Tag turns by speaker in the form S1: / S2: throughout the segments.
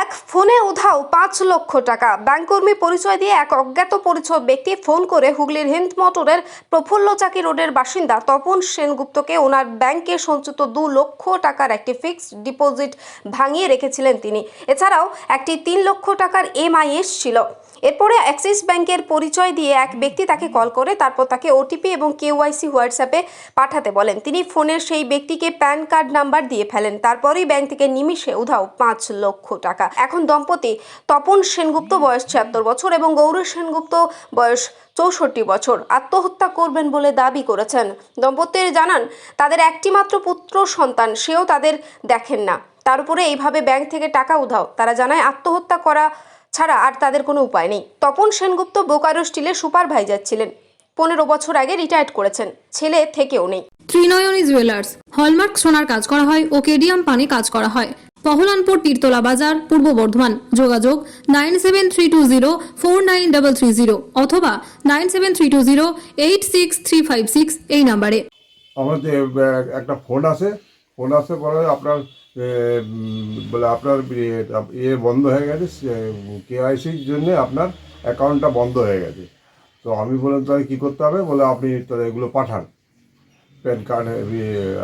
S1: এক ফোনে উধাও পাঁচ লক্ষ টাকা। ব্যাংককর্মী পরিচয় দিয়ে এক অজ্ঞাত পরিচয় ব্যক্তি ফোন করে হুগলির হিন্দ মোটরের প্রফুল্ল চাকি রোডের বাসিন্দা তপন সেনগুপ্তকে ওনার ব্যাংকে সঞ্চিত দু লক্ষ টাকার একটি ফিক্সড ডিপোজিট ভাঙিয়ে রেখেছিলেন তিনি। এছাড়াও একটি তিন লক্ষ টাকার এমআইএস ছিল। এরপরে অ্যাক্সিস ব্যাংকের পরিচয় দিয়ে এক ব্যক্তি তাকে কল করে তারপর তাকে ওটিপি এবং কেওয়াইসি হোয়াটসঅ্যাপে পাঠাতে বলেন। তিনি ফোনের সেই ব্যক্তিকে প্যান কার্ড নাম্বার দিয়ে ফেলেন। তারপরেই ব্যাংক থেকে নিমিষে উধাও পাঁচ লক্ষ টাকা। এখন দম্পতি তপন সেনগুপ্ত, বয়স ছিয়াত্তর বছর এবং গৌরী সেনগুপ্ত, বয়স চৌষট্টি বছর। আত্মহত্যা করবেন বলে দাবি করেছেন। দম্পতির জানান, তাদের একটিমাত্র পুত্র সন্তান, সেও তাদের দেখেন না। তার উপরে এইভাবে ব্যাংক থেকে টাকা উধাও। তারা জানায়, আত্মহত্যা করা ছাড়া আর তাদের কোনো উপায় নেই। তপন সেনগুপ্ত বোকারো স্টিলের সুপারভাইজার ছিলেন। পনেরো বছর আগে রিটায়ার্ড করেছেন। ছেলে থেকেও নেই।
S2: ত্রিনয়নী জুয়েলার্স হলমার্ক সোনার কাজ করা হয় ও কেডিয়াম পানে কাজ করা হয়। পহলানপুর তীরতলা বাজার পূর্ব বর্ধমান। যোগাযোগ nine seven three two zero four nine double three zero অথবা nine seven three two zero eight six three five six এই নাম্বারে।
S3: আমাদের একটা ফোন আসে ফোন আসে পরে আপনার বলে আপনার ইয়ে- বন্ধ হয়ে গেছে কেআইসির জন্য আপনার অ্যাকাউন্টটা বন্ধ হয়ে গেছে। তো আমি বললাম, তাহলে কী করতে হবে? বলে, আপনি তাহলে এগুলো পাঠান। প্যান কার্ড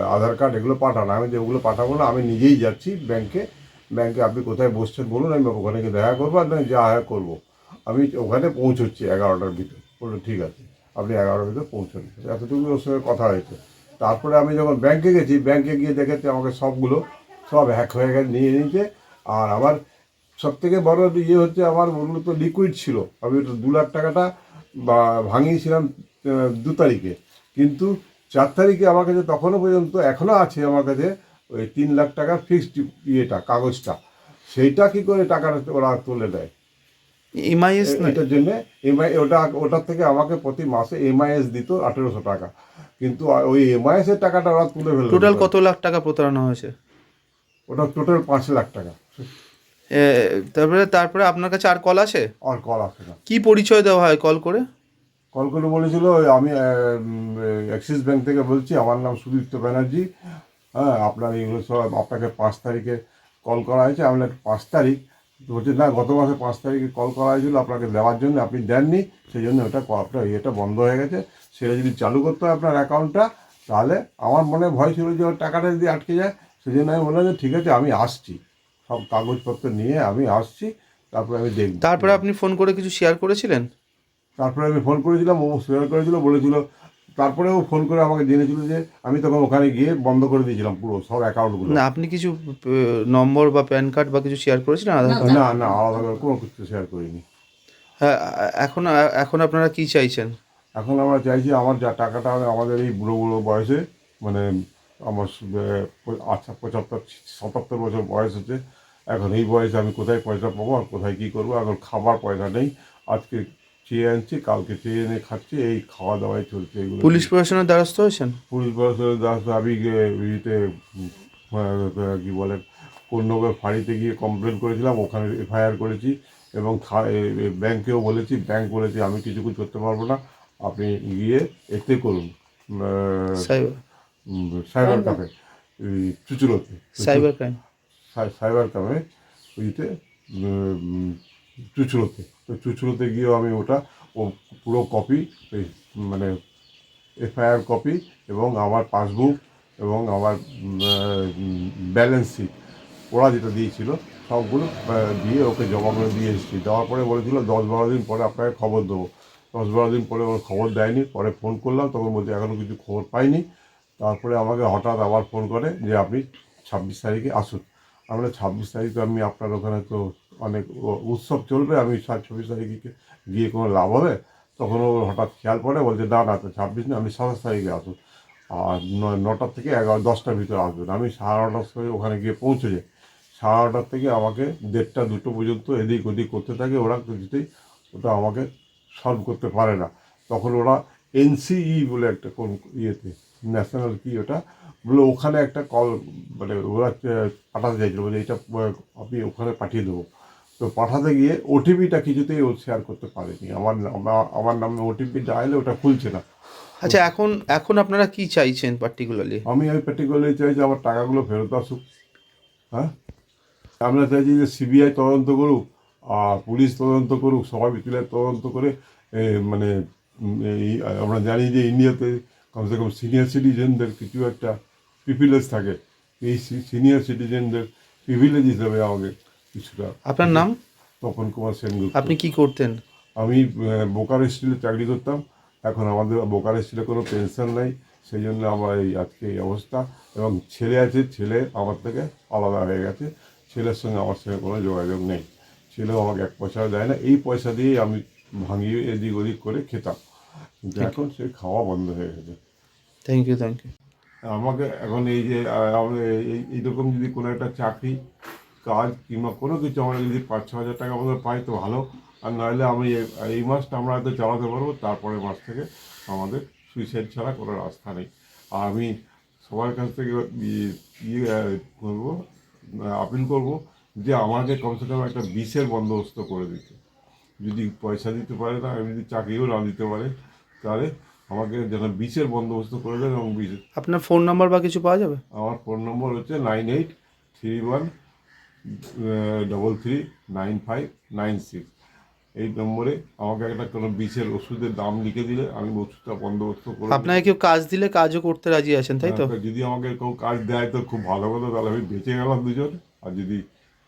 S3: আধার কার্ড এগুলো পাঠান। আমি যে ওগুলো পাঠাবো না, আমি নিজেই যাচ্ছি ব্যাংকে। ব্যাংকে আপনি কোথায় বসছেন বলুন, আমি ওখানে গিয়ে দেখা করব, আর যা করব। আমি ওখানে পৌঁছচ্ছি এগারোটার ভিতর। বলল, ঠিক আছে, আপনি এগারোটার ভিতর পৌঁছন। এতটুকু ওর সঙ্গে কথা হয়েছে। তারপরে আমি যখন ব্যাংকে গেছি, ব্যাংকে গিয়ে দেখেছি আমাকে সবগুলো সব হ্যাক হয়ে গেছে নিয়ে নিয়েছে। আর আমার সব থেকে বড় ইয়ে হচ্ছে আমার মূলত লিকুইড ছিল। আমি ওটা দু লাখ টাকাটা বা ভাঙিয়েছিলাম দু তারিখে। কিন্তু চার তারিখে আমার কাছে তখনও পর্যন্ত এখনও আছে আমার কাছে ওই তিন লাখ টাকার ফিক্সড ইয়েটা কাগজটা। সেইটা কি করে টাকাটা ওরা তুলে দেয়?
S4: এমআইএস
S3: এটার জন্য এমআই ওটা ওটার থেকে আমাকে প্রতি মাসে এমআইএস দিত আঠেরোশো টাকা। কিন্তু ওই এমআইএস এর টাকাটা ওরা তুলে ফেলল।
S4: টোটাল কত লাখ টাকা প্রতারণা হয়েছে?
S3: ওটা টোটাল পাঁচ লাখ টাকা।
S4: এ, তারপরে তারপরে আপনার কাছে আর কল আসে?
S3: আর কল আসে না।
S4: কি পরিচয় দেওয়া হয় কল করে?
S3: কল করে বলেছিল আমি অ্যাক্সিস ব্যাংক থেকে বলছি আমার নাম সুদীপ্ত ব্যানার্জি। হ্যাঁ আপনার এইগুলো সব আপনাকে পাঁচ তারিখে কল করা হয়েছে। আমি বললাম, পাঁচ তারিখ? বলছে না গত মাসে পাঁচ তারিখে কল করা হয়েছিল আপনাকে দেওয়ার জন্য আপনি দেননি। সেই জন্য ওটা ক- আপনার ইয়েটা বন্ধ হয়ে গেছে। সেটা যদি চালু করতে হয় আপনার অ্যাকাউন্টটা তাহলে আমার মনে ভয় ছিল যে ওর টাকাটা যদি আটকে যায় সেই জন্য আমি বললাম যে ঠিক আছে আমি আসছি। সব কাগজপত্র নিয়ে আমি আসছি তারপরে আমি দেখব।
S4: তারপরে আপনি ফোন করে কিছু শেয়ার করেছিলেন?
S3: তারপরে আমি ফোন করেছিলাম ও শেয়ার করেছিল বলেছিল। তারপরে ও ফোন করে আমাকে জেনেছিল যে আমি তখন ওখানে গিয়ে বন্ধ করে দিয়েছিলাম পুরো সব অ্যাকাউন্টগুলো
S4: না আপনি কিছু নম্বর বা প্যান কার্ড বা কিছু শেয়ার করেছিলেন আধার কার্ড
S3: না না আলাদা করে কোনো কিছু শেয়ার করিনি।
S4: হ্যাঁ এখন এখন আপনারা কি চাইছেন?
S3: এখন আমরা চাইছি আমার যা টাকাটা আমাদের এই বুড়ো বুড়ো বয়সে মানে আমার আচ্ছা পঁচাত্তর সাতাত্তর বছর বয়স হচ্ছে। এখন এই বয়সে আমি কোথায় পয়সা পাবো আর কোথায় কী করব? এখন খাবার পয়সা নেই। আজকে চেয়ে আনছি কালকে চেয়ে এনে খাচ্ছি এই খাওয়া দাওয়াই চলছে এগুলো
S4: পুলিশ প্রশাসনের দ্বারস্থ হয়েছেন?
S3: পুলিশ প্রশাসনের দ্বারস্থ আমি গিয়ে ইয়েতে কি বলে কন্যকের ফাঁড়িতে গিয়ে কমপ্লেন করেছিলাম ওখানে এফআইআর করেছি এবং ব্যাংকেও বলেছি ব্যাংক বলেছে আমি কিছুকুন করতে পারব না আপনি গিয়ে এতে করুন।
S4: সাইবার
S3: ক্যাফে এই চুচুড়োতে
S4: সাইবার ক্রাইম।
S3: সাইবার ক্যাফে ওইতে উম, চুচুড়োতে। তো চুচুড়োতে গিয়েও আমি ওটা ও পুরো কপি মানে এফআইআর কপি এবং আমার পাসবুক এবং আমার ব্যালেন্স শিট ওরা যেটা দিয়েছিল সবগুলো দিয়ে ওকে জমা করে দিয়ে এসেছি। দেওয়ার পরে বলেছিল দশ বারো দিন পরে আপনাকে খবর দেবো। দশ বারো দিন পরে ওর খবর দেয়নি পরে ফোন করলাম তখন বলছে এখনও কিছু খবর পাইনি। তারপরে আমাকে হঠাৎ আবার ফোন করে যে, আপনি ছাব্বিশ তারিখে আসুন। আমরা ছাব্বিশ তারিখে আমি আপনার ওখানে তো অনেক উৎসব চলবে। আমি ছাব্বিশ তারিখে গিয়ে কোনো লাভ হবে? তখন ও হঠাৎ খেয়াল পড়ে বলছে, না না, তো ছাব্বিশ না, আমি সাতাশ তারিখে আসুন। আর নটার থেকে এগারো, দশটার ভিতরে আসবেন। আমি সাড়ে নটার সময় ওখানে গিয়ে পৌঁছে যাই। সাড়ে নটার থেকে আমাকে দেড়টা, দুটো পর্যন্ত এদিক ওদিক করতে থাকে। ওরা কিছুতেই ওটা আমাকে সলভ করতে পারে না। তখন ওরা এনসিই বলে একটা কোন ইয়েতে ন্যাশনাল কি ওটা। বলে ওখানে একটা কল মানে ওরা পাঠাতে চাইছিল বলে এটা আমি ওখানে পাঠিয়ে দেবো। তো পাঠাতে গিয়ে ওটিপিটা কিছুতেই ও শেয়ার করতে পারেনি। আমার নাম- আমার নামে ওটিপি ডায়ালে ওটা খুলছে না।
S4: আচ্ছা এখন এখন আপনারা কি চাইছেন পার্টিকুলারলি
S3: আমি ওই পার্টিকুলারলি চাই যে আমার টাকাগুলো ফেরত আসুক। হ্যাঁ? আমরা চাইছি যে সিবিআই তদন্ত করুক আর পুলিশ তদন্ত করুক সবাই মিলে তদন্ত করে মানে আমরা জানি যে ইন্ডিয়াতে কমসে কম সিনিয়র সিটিজেনদের কিছু একটা প্রিভিলেজ থাকে। এই সিনিয়র সিটিজেনদের প্রিভিলেজ হিসাবে আমাকে কিছুটা
S4: আপনার নাম?
S3: তপন কুমার সেনগুপ্ত।
S4: আপনি কি করতেন?
S3: আমি বোকারো স্টিলে চাকরি করতাম। এখন আমাদের বোকারো স্টিলে কোনো পেনশন নাই সেই জন্য আমার এই আজকে এই অবস্থা। এবং ছেলে আছে ছেলে আমার থেকে আলাদা হয়ে গেছে। ছেলের সঙ্গে আমার সঙ্গে কোনো যোগাযোগ নেই। ছেলেও আমাকে এক পয়সাও দেয় না। এই পয়সা দিয়েই আমি ভাঙিয়ে এদিক ওদিক করে খেতাম। কিন্তু এখন সে খাওয়া বন্ধ হয়ে গেছে।
S4: থ্যাংক ইউ থ্যাংক ইউ
S3: আমাকে এখন এই যে এইরকম যদি কোনো একটা চাকরি, কাজ কিংবা কোনো কিছু আমরা যদি পাঁচ, ছ হাজার টাকা মতো পাই তো ভালো। আর নাহলে আমি এই মাসটা আমরা হয়তো চালাতে পারব, তারপরে মাস থেকে আমাদের সুইসাইড ছাড়া কোনো রাস্তা নেই। আর আমি সবার কাছ থেকে ইয়ে করব আপিল করব যে আমাকে কমসে কম একটা বিষের বন্দোবস্ত করে দিতে। যদি পয়সা দিতে পারে না আমি যদি চাকরিও না দিতে পারে, তাহলে আমাকে যেন বিষের বন্দোবস্ত করে দেন এবং বিষ
S4: আপনার ফোন নাম্বার বা কিছু পাওয়া যাবে?
S3: আমার ফোন নম্বর হচ্ছে nine eight three one double three nine five nine six. এই নম্বরে আমাকে একটা কোনো বিষের ওষুধের দাম লিখে দিলে আমি ওষুধটা বন্দোবস্ত করে
S4: আপনাকে কেউ কাজ দিলে কাজও করতে রাজি আছেন তাই তো?
S3: হ্যাঁ, যদি আমাকে কেউ কাজ দেয় তো খুব ভালো কথা তাহলে আমি বেঁচে গেলাম দুজন। আর যদি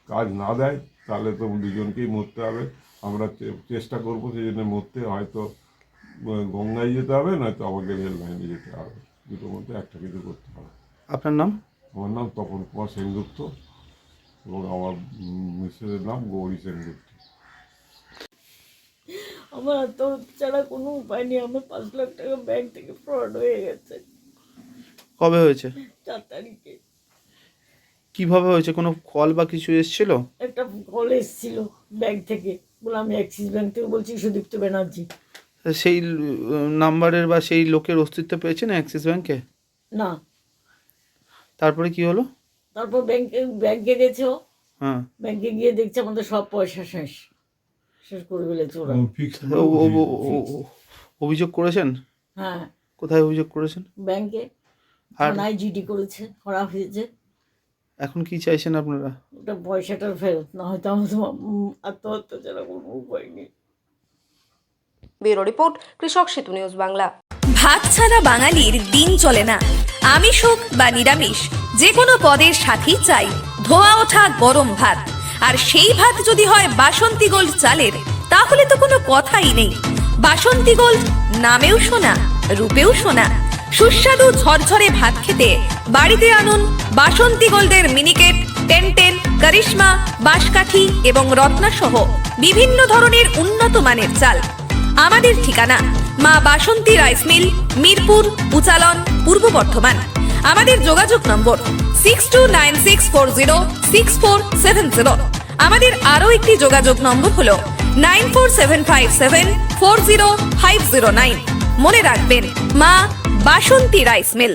S3: কাজ না দেয় তাহলে তো দুজনকেই মরতে হবে। আমরা চেষ্টা করব সেই জন্য মরতে হয়তো গঙ্গায় যেতে হবে নয়তো আমাকে রেল লাইনে যেতে হবে। দুটোর মধ্যে একটা কিছু করতে হবে।
S4: আপনার নাম?
S3: আমার নাম তপন কুমার সেনগুপ্ত এবং আমার মিসেসের নাম গৌরী সেনগুপ্ত।
S5: আমার আত্মহত্যা ছাড়া কোনো উপায় নেই। আমার পাঁচ লাখ টাকা ব্যাংক থেকে ফ্রড হয়ে গেছে।
S4: কবে হয়েছে?
S5: চার তারিখে।
S4: কীভাবে হয়েছে? কোনো কল বা কিছু এসেছিল?
S5: একটা কল এসেছিল ব্যাংক থেকে। বলে আমি অ্যাক্সিস ব্যাংক থেকে বলছি সুদীপ্ত ব্যানার্জি।
S4: সেই নাম্বারের বা সেই লোকের অস্তিত্ব পেয়েছেন অ্যাক্সিস ব্যাংকে?
S5: না।
S4: তারপরে কি হলো?
S5: তারপর ব্যাংকে ব্যাংকে গেছে ও।
S4: হ্যাঁ।
S5: ব্যাংকে গিয়ে দেখছে আমাদের সব পয়সা শেষ। শেষ করে ফেলেছে ওরা।
S4: ও- ও- ও- ও- ও- অভিযোগ করেছেন?
S5: হ্যাঁ।
S4: কোথায় অভিযোগ করেছেন?
S5: ব্যাংকে।
S4: আর
S5: থানায় জিডি করেছে করা হয়েছে।
S4: এখন কি চাইছেন আপনারা?
S5: ওটা পয়সাটার ফেরত না হয়তো আমার তো আত্মহত্যা ছাড়া কোনো উপায় নেই।
S1: ব্যুরো রিপোর্ট, কৃষক সেতু নিউজ বাংলা।
S6: ভাত ছাড়া বাঙালির দিন চলে না। আমিষ হোক বা নিরামিষ যে কোনো পদের সাথেই চাই ধোয়া ওঠা গরম ভাত। আর সেই ভাত যদি হয় বাসন্তী গোল্ড চালের, তাহলে তো কোনো কথাই নেই। বাসন্তী গোল্ড নামেও শোনা, রূপেও শোনা। সুস্বাদু ঝরঝরে ভাত খেতে বাড়িতে আনুন বাসন্তী গোল্ডের মিনিকেট টেন টেন করিশ্মা, বাঁশকাঠি এবং রত্না সহ বিভিন্ন ধরনের উন্নত মানের চাল। আমাদের ঠিকানা মা বাসন্তী রাইস মিল, মিরপুর, উচালন, পূর্ব বর্ধমান। আমাদের যোগাযোগ number six two nine six four zero six four seven zero আমাদের আরও একটি যোগাযোগ নম্বর হল nine four seven five seven four zero five zero nine মনে রাখবেন, মা বাসন্তী রাইস মিল।